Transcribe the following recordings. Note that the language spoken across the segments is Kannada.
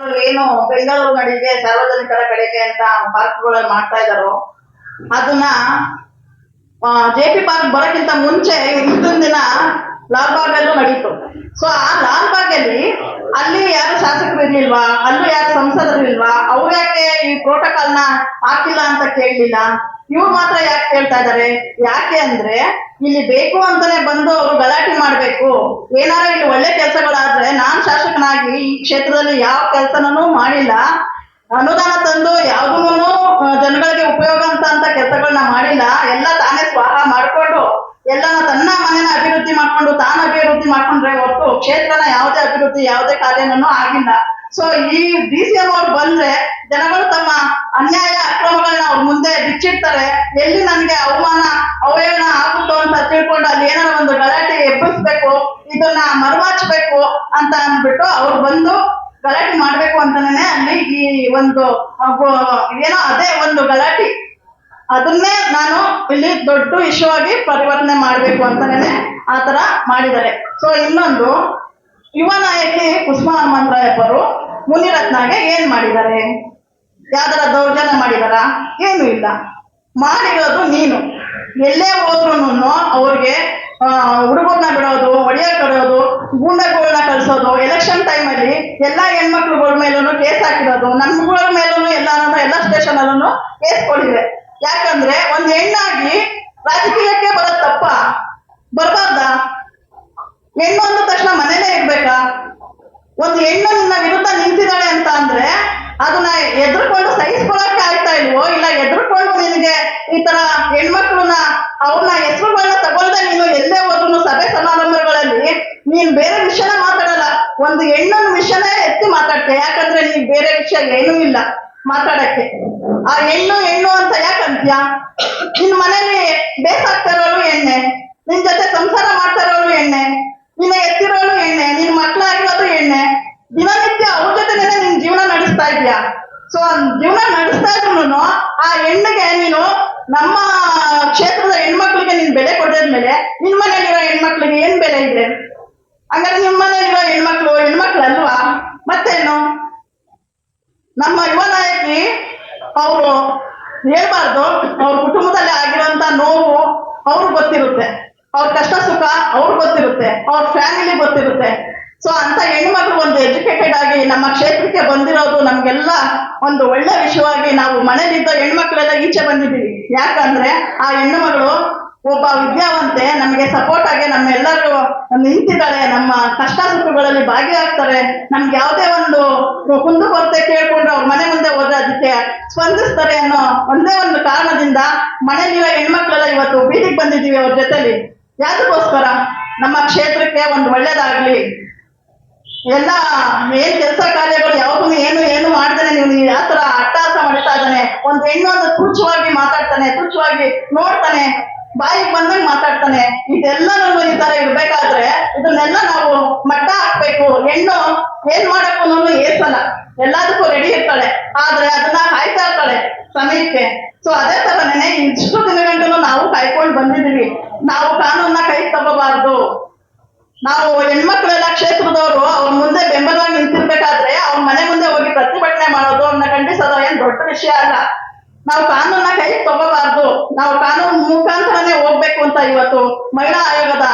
ಏನು ಬೆಂಗಳೂರು ನಡಿಗೆ ಸಾರ್ವಜನಿಕರ ಕಡೆಗೆ ಅಂತ ಪಾರ್ಕ್ಗಳು ಮಾಡ್ತಾ ಇದಾರೋ, ಅದನ್ನ ಜೆ ಪಿ ಪಾರ್ಕ್ ಬರೋಕ್ಕಿಂತ ಮುಂಚೆ ಹಿಂದಿನ ದಿನ ಲಾಲ್ಬಾಗಲ್ಲೂ ನಡೀತು. ಸೊ ಆ ಲಾಲ್ಬಾಗ್ ಅಲ್ಲಿ ಯಾರು ಶಾಸಕರು ಇರ್ಲಿಲ್ವಾ? ಅಲ್ಲೂ ಯಾಕೆ ಸಂಸದರು ಇಲ್ವಾ? ಅವ್ರು ಯಾಕೆ ಈ ಪ್ರೋಟೋಕಾಲ್ನ ಹಾಕಿಲ್ಲ ಅಂತ ಕೇಳಲಿಲ್ಲ? ಇವ್ರು ಮಾತ್ರ ಯಾಕೆ ಕೇಳ್ತಾ ಇದಾರೆ? ಯಾಕೆ ಅಂದ್ರೆ ಇಲ್ಲಿ ಬೇಕು ಅಂತಾನೆ ಬಂದು ಅವರು ಗಲಾಟೆ ಮಾಡ್ಬೇಕು. ಏನಾರ ಇಲ್ಲಿ ಒಳ್ಳೆ ಕೆಲಸಗಳಾದ್ರೆ ನಾನ್ ಶಾಸಕನಾಗಿ ಈ ಕ್ಷೇತ್ರದಲ್ಲಿ ಯಾವ ಕೆಲಸನೂ ಮಾಡಿಲ್ಲ. ಅನುದಾನ ತಂದು ಯಾವ್ದೂ ಜನಗಳಿಗೆ ಉಪಯೋಗ ಅಂತ ಅಂತ ಕೆಲಸಗಳನ್ನ ಮಾಡಿಲ್ಲ. ಎಲ್ಲ ತಾನೇ ಸ್ವಾಹ ಮಾಡ್ಕೊಂಡು ಎಲ್ಲನ ತನ್ನ ಮನೆನ ಅಭಿವೃದ್ಧಿ ಮಾಡ್ಕೊಂಡು ತಾನು ಅಭಿವೃದ್ಧಿ ಮಾಡ್ಕೊಂಡ್ರೆ ಹೊರತು ಕ್ಷೇತ್ರನ ಯಾವುದೇ ಅಭಿವೃದ್ಧಿ, ಯಾವುದೇ ಕಾರ್ಯನೂ ಆಗಿಲ್ಲ. ಸೊ ಈ ಡಿ ಸಿ ಎಂ ಅವ್ರು ಬಂದ್ರೆ ಜನಗಳು ತಮ್ಮ ಅನ್ಯಾಯ ಅಕ್ರಮಗಳನ್ನ ಅವ್ರ ಮುಂದೆ ಬಿಚ್ಚಿಡ್ತಾರೆ. ಎಲ್ಲಿ ನನ್ಗೆ ಅವಮಾನ, ಅವಹೇಳನ ಆಗುತ್ತೋ ಅಂತ ತಿಳ್ಕೊಂಡು ಅಲ್ಲಿ ಏನಾರ ಒಂದು ಗಲಾಟೆ ಎಬ್ಬಿಸ್ಬೇಕು, ಇದನ್ನ ಮರುವಾಚ್ಬೇಕು ಅಂತ ಅಂದ್ಬಿಟ್ಟು ಅವ್ರು ಬಂದು ಗಲಾಟೆ ಮಾಡ್ಬೇಕು ಅಂತಾನೆ ಅಲ್ಲಿ ಈ ಒಂದು ಏನೋ ಅದೇ ಒಂದು ಗಲಾಟೆ. ಅದನ್ನೇ ನಾನು ಇಲ್ಲಿ ದೊಡ್ಡ ಇಶ್ಯೂ ಆಗಿ ಪರಿವರ್ತನೆ ಮಾಡಬೇಕು ಅಂತಾನೆ ಆ ತರ ಮಾಡಿದ್ದಾರೆ. ಸೊ ಇನ್ನೊಂದು, ಯುವ ನಾಯಕಿ ಕುಸುಮಾ ಹನುಮಂತರಾಯಪ್ಪರು ಮುನಿರತ್ನಾಗೆ ಏನ್ ಮಾಡಿದ್ದಾರೆ? ಯಾವ್ದಾರ ದೌರ್ಜನ್ಯ ಮಾಡಿದಾರ? ಏನು ಇಲ್ಲ. ಮಾಡಿರೋದು ನೀನು. ಎಲ್ಲೇ ಹೋದ್ರು ಅವ್ರಿಗೆ ಹುಡುಗರನ್ನ ಬಿಡೋದು ಒಡೆಯ ಕೊಡೋದು ಗೂಂಡಗಳನ್ನ ಕಳ್ಸೋದು ಎಲೆಕ್ಷನ್ ಟೈಮಲ್ಲಿ ಎಲ್ಲಾ ಹೆಣ್ಮಕ್ಳುಗಳ ಮೇಲೂ ಕೇಸ್ ಹಾಕಿರೋದು ನಮ್ಗಳ ಮೇಲೂ ಎಲ್ಲಾನು, ಎಲ್ಲ ಸ್ಟೇಷನ್ ಅಲ್ಲೂ ಕೇಸ್ ಕೊಡಿದೆ ಯಾಕಂದ್ರೆ ಒಂದ್ ಹೆಣ್ಣಾಗಿ ರಾಜಕೀಯಕ್ಕೆ ಬರೋದ್ ತಪ್ಪ. ಬರಬಾರ್ದ? ಹೆಣ್ಣು ಅಂದ ತಕ್ಷಣ ಮನೇಲೇ ಇರ್ಬೇಕಾ? ಒಂದು ಹೆಣ್ಣು ನಿನ್ನ ವಿರುದ್ಧ ನಿಂತಿದ್ದಾಳೆ ಅಂತ ಅಂದ್ರೆ ಅದನ್ನ ಎದುರ್ಕೊಂಡು ಸಹಿಸ್ಕೊಳಕ್ಕೆ ಆಯ್ತಾ ಇಲ್ವೋ? ಇಲ್ಲ ಎದುರ್ಕೊಂಡು ನಿನಗೆ ಈ ತರ ಹೆಣ್ಮಕ್ಳನ್ನ ಅವ್ರನ್ನ ಹೆಸರುಗಳನ್ನ ತಗೊಳ್ದೆ ನೀನು ಎಲ್ಲೇ ಹೋದ್ರು ಸಭೆ ಸಮಾರಂಭಗಳಲ್ಲಿ ನೀನ್ ಬೇರೆ ವಿಷಯನ ಮಾತಾಡಲ್ಲ. ಒಂದು ಹೆಣ್ಣನ ವಿಷಯನೇ ಎತ್ತಿ ಮಾತಾಡ್ತೆ. ಯಾಕಂದ್ರೆ ನೀನ್ ಬೇರೆ ವಿಷಯ ಏನೂ ಇಲ್ಲ ಮಾತಾಡಕ್ಕೆ. ಆ ಹೆಣ್ಣು ಹೆಣ್ಣು ಅಂತ್ಯ ನಿನ್ ಮನೇಲಿ ಬೇಸಾಗ್ತಾ ಇರೋರು ಎಣ್ಣೆ ನಿನ್ ಜೊತೆ ಸಂಸಾರ ಮಾಡ್ತಾ ಇರೋರು ಎಣ್ಣೆ, ನಿನ್ನ ಎತ್ತಿರೋರು ಎಣ್ಣೆ ನಿನ್ ಮಕ್ಕಳಾಗಿರೋದು ಎಣ್ಣೆ. ದಿನನಿತ್ಯ ಅವ್ರ ಜೊತೆನೇ ನಿನ್ ಜೀವನ ನಡೆಸ್ತಾ ಇದೀಯಾ ಸೊ ಜೀವನ ನಡೆಸ್ತಾ ಇದ್ರು ಆ ಹೆಣ್ಣಿಗೆ ನೀನು ನಮ್ಮ ಕ್ಷೇತ್ರದ ಹೆಣ್ಮಕ್ಳಿಗೆ ನೀನ್ ಬೆಲೆ ಕೊಟ್ಟಿದ್ಮೇಲೆ ನಿನ್ ಮನೇಲಿರೋ ಹೆಣ್ಮಕ್ಳಿಗೆ ಏನ್ ಬೆಲೆ ಇದೆ? ಹಂಗಾದ್ರೆ ನಿಮ್ ಮನೇಲಿರೋ ಹೆಣ್ಮಕ್ಳು ಹೆಣ್ಮಕ್ಳಲ್ವಾ? ಮತ್ತೇನು? ನಮ್ಮ ಯುವ ನಾಯಕಿ, ಅವರು ಹೇಳ್ಬಾರ್ದು. ಅವ್ರ ಕುಟುಂಬದಲ್ಲಿ ಆಗಿರುವಂತ ನೋವು ಅವ್ರಿಗೆ ಗೊತ್ತಿರುತ್ತೆ. ಅವ್ರ ಕಷ್ಟ ಸುಖ ಅವ್ರಿಗೆ ಗೊತ್ತಿರುತ್ತೆ. ಅವ್ರ ಫ್ಯಾಮಿಲಿ ಗೊತ್ತಿರುತ್ತೆ. ಸೊ ಅಂತ ಹೆಣ್ಮಕ್ಳು ಒಂದು ಎಜುಕೇಟೆಡ್ ಆಗಿ ನಮ್ಮ ಕ್ಷೇತ್ರಕ್ಕೆ ಬಂದಿರೋದು ನಮ್ಗೆಲ್ಲ ಒಂದು ಒಳ್ಳೆ ವಿಷಯವಾಗಿ ನಾವು ಮನೇಲಿದ್ದ ಹೆಣ್ಮಕ್ಳೆಲ್ಲ ಈಚೆ ಬಂದಿದ್ದೀವಿ. ಯಾಕಂದ್ರೆ ಆ ಹೆಣ್ಣು ಮಗಳು ಒಬ್ಬ ವಿದ್ಯಾವಂತೆ ನಮಗೆ ಸಪೋರ್ಟ್ ಆಗಿ ನಮ್ಮೆಲ್ಲರೂ ನಿಂತಿದ್ದಾಳೆ, ನಮ್ಮ ಕಷ್ಟ ಸುಖಗಳಲ್ಲಿ ಭಾಗಿಯಾಗ್ತಾರೆ. ನಮ್ಗೆ ಯಾವುದೇ ಒಂದು ಕುಂದು ಕೊರತೆ ಕೇಳ್ಕೊಂಡು ಅವ್ರ ಮನೆ ಮುಂದೆ ಹೋದ್ರೆ ಅದಕ್ಕೆ ಸ್ಪಂದಿಸ್ತಾರೆ ಅನ್ನೋ ಒಂದೇ ಒಂದು ಕಾರಣದಿಂದ ಮನೆಯಲ್ಲಿರೋ ಹೆಣ್ಮಕ್ಳೆಲ್ಲ ಇವತ್ತು ಬೀದಿಗೆ ಬಂದಿದ್ದೀವಿ ಅವ್ರ ಜೊತೆಲಿ. ಯಾವ್ದಕ್ಕೋಸ್ಕರ? ನಮ್ಮ ಕ್ಷೇತ್ರಕ್ಕೆ ಒಂದು ಒಳ್ಳೇದಾಗ್ಲಿ. ಎಲ್ಲ ಏನ್ ಕೆಲಸ ಕಾರ್ಯಗಳು ಯಾವಾಗೂ ಏನು ಏನು ಮಾಡ್ತಾನೆ ನೀವು ಯಾವ ತರ ಅಟ್ಟಹಾಸ ಮಾಡ್ತಾ ಇದ್ದಾನೆ. ಒಂದು ಹೆಣ್ಣು ಒಂದು ತುಚ್ಛವಾಗಿ ಮಾತಾಡ್ತಾನೆ, ತುಚ್ಛವಾಗಿ ನೋಡ್ತಾನೆ. ಬಾಯಿಗೆ ಬಂದಾಗ ಮಾತಾಡ್ತಾನೆ. ಇದೆಲ್ಲನೂ ಈ ತರ ಇರ್ಬೇಕಾದ್ರೆ ಇದನ್ನೆಲ್ಲ ನಾವು ಮಟ್ಟ ಹಾಕ್ಬೇಕು. ಹೆಣ್ಣು ಏನ್ ಮಾಡಕ್ಕೂ ಏಸಲ್ಲ ಎಲ್ಲದಕ್ಕೂ ರೆಡಿ ಇರ್ತಾಳೆ. ಆದ್ರೆ ಅದನ್ನ ಕಾಯ್ತಾ ಇರ್ತಾಳೆ ಸಮಯಕ್ಕೆ. ಸೊ ಅದೇ ತರನೇ ಇಷ್ಟು ದಿನಗಂಟು ನಾವು ಕಾಯ್ಕೊಂಡು ಬಂದಿದೀವಿ ನಾವು ಕಾನೂನ ಕೈ ತಗೋಬಾರ್ದು. ನಾವು ಹೆಣ್ಮಕ್ಳೆಲ್ಲ ಕ್ಷೇತ್ರದವರು, ಅವ್ರ ಮುಂದೆ ಬೆಂಬಲವಾಗಿ ನಿಂತಿರ್ಬೇಕಾದ್ರೆ ಅವ್ರ ಮನೆ ಮುಂದೆ ಹೋಗಿ ಪ್ರತಿಭಟನೆ ಮಾಡೋದು ಅವ್ರನ್ನ ಖಂಡಿಸೋದು ಏನ್ ದೊಡ್ಡ ವಿಷಯ ಅಲ್ಲ. ನಾವು ಕಾನೂನ ಕೈ ತಗೋಬಾರ್ದು? ನಾವು ಕಾನೂನು ಮುಖಾಂತರನೇ ಹೋಗ್ಬೇಕು ಅಂತ ಇವತ್ತು ಮಹಿಳಾ ಆಯೋಗದ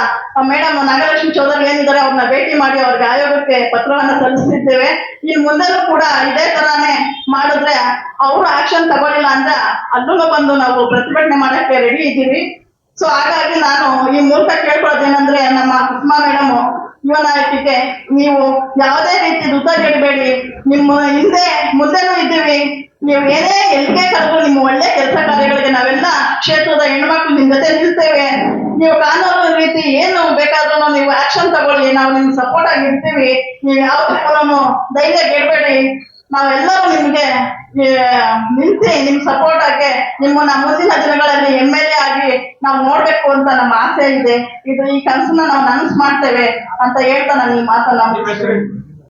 ಮೇಡಮ್ ನಾಗಲಕ್ಷ್ಮಿ ಚೌಧರಿ ಏನಿದ್ದಾರೆ ಅವ್ರನ್ನ ಭೇಟಿ ಮಾಡಿ ಅವ್ರಿಗೆ ಆಯೋಗಕ್ಕೆ ಪತ್ರವನ್ನ ಸಲ್ಲಿಸಿದ್ದೇವೆ ಇನ್ ಮುಂದೆನೂ ಕೂಡ ಇದೇ ತರಾನೇ ಮಾಡಿದ್ರೆ ಅವರು ಆಕ್ಷನ್ ತಗೊಳ್ಳಿಲ್ಲ ಅಂದ್ರೆ ಅಲ್ಲೂ ಬಂದು ನಾವು ಪ್ರತಿಭಟನೆ ಮಾಡಕ್ಕೆ ರೆಡಿ ಇದ್ದೀವಿ. ಸೊ ಹಾಗಾಗಿ ನಾನು ಈ ಮೂಲಕ ಕೇಳ್ಕೊಳ್ಳೋದೇನಂದ್ರೆ ನಮ್ಮ ಕುಸುಮಾ ಮೇಡಮ್ ಯುವ ನೀವು ಯಾವುದೇ ರೀತಿ ದುಡ್ಡಾಗಿಡಬೇಡಿ ನಿಮ್ಮ ಹಿಂದೆ ಮುಂದೆನೂ ಇದ್ದೀವಿ. ನೀವು ಏನೇ ಎಲ್ಲಿಗೆ ಕರೆದು ನಿಮ್ಮ ಒಳ್ಳೆ ಕೆಲಸ ಕಾರ್ಯಗಳಿಗೆ ನಾವೆಲ್ಲ ಕ್ಷೇತ್ರದ ಹೆಣ್ಮಕ್ಳು ನಿಮ್ ಜೊತೆ ನಿಲ್ತೇವೆ. ನೀವು ಕಾನೂನು ರೀತಿ ಏನು ಬೇಕಾದ್ರೂ ನೀವು ಆಕ್ಷನ್ ತಗೊಳ್ಳಿ. ನಾವು ನಿಮ್ಗೆ ಸಪೋರ್ಟ್ ಆಗಿ ಇರ್ತೀವಿ ನೀವು ಯಾವ್ದಕ್ಕೂ ಧೈರ್ಯ ಗೆಡಬೇಡಿ ನಾವೆಲ್ಲರೂ ನಿಮ್ಗೆ ನಿಂತಿ ನಿಮ್ ಸಪೋರ್ಟ್ ಆಗಿ ನಿಮ್ಮನ್ನ ಮುಂದಿನ ದಿನಗಳಲ್ಲಿ ಎಂ ಎಲ್ ಎ ಆಗಿ ನಾವು ನೋಡ್ಬೇಕು ಅಂತ ನಮ್ಮ ಆಸೆ ಇದೆ. ಇದು ಈ ಕನಸನ್ನ ನಾವು ನನಸು ಮಾಡ್ತೇವೆ ಅಂತ ಹೇಳ್ತಾ ನಾನು ಈ ಮಾತನ್ನ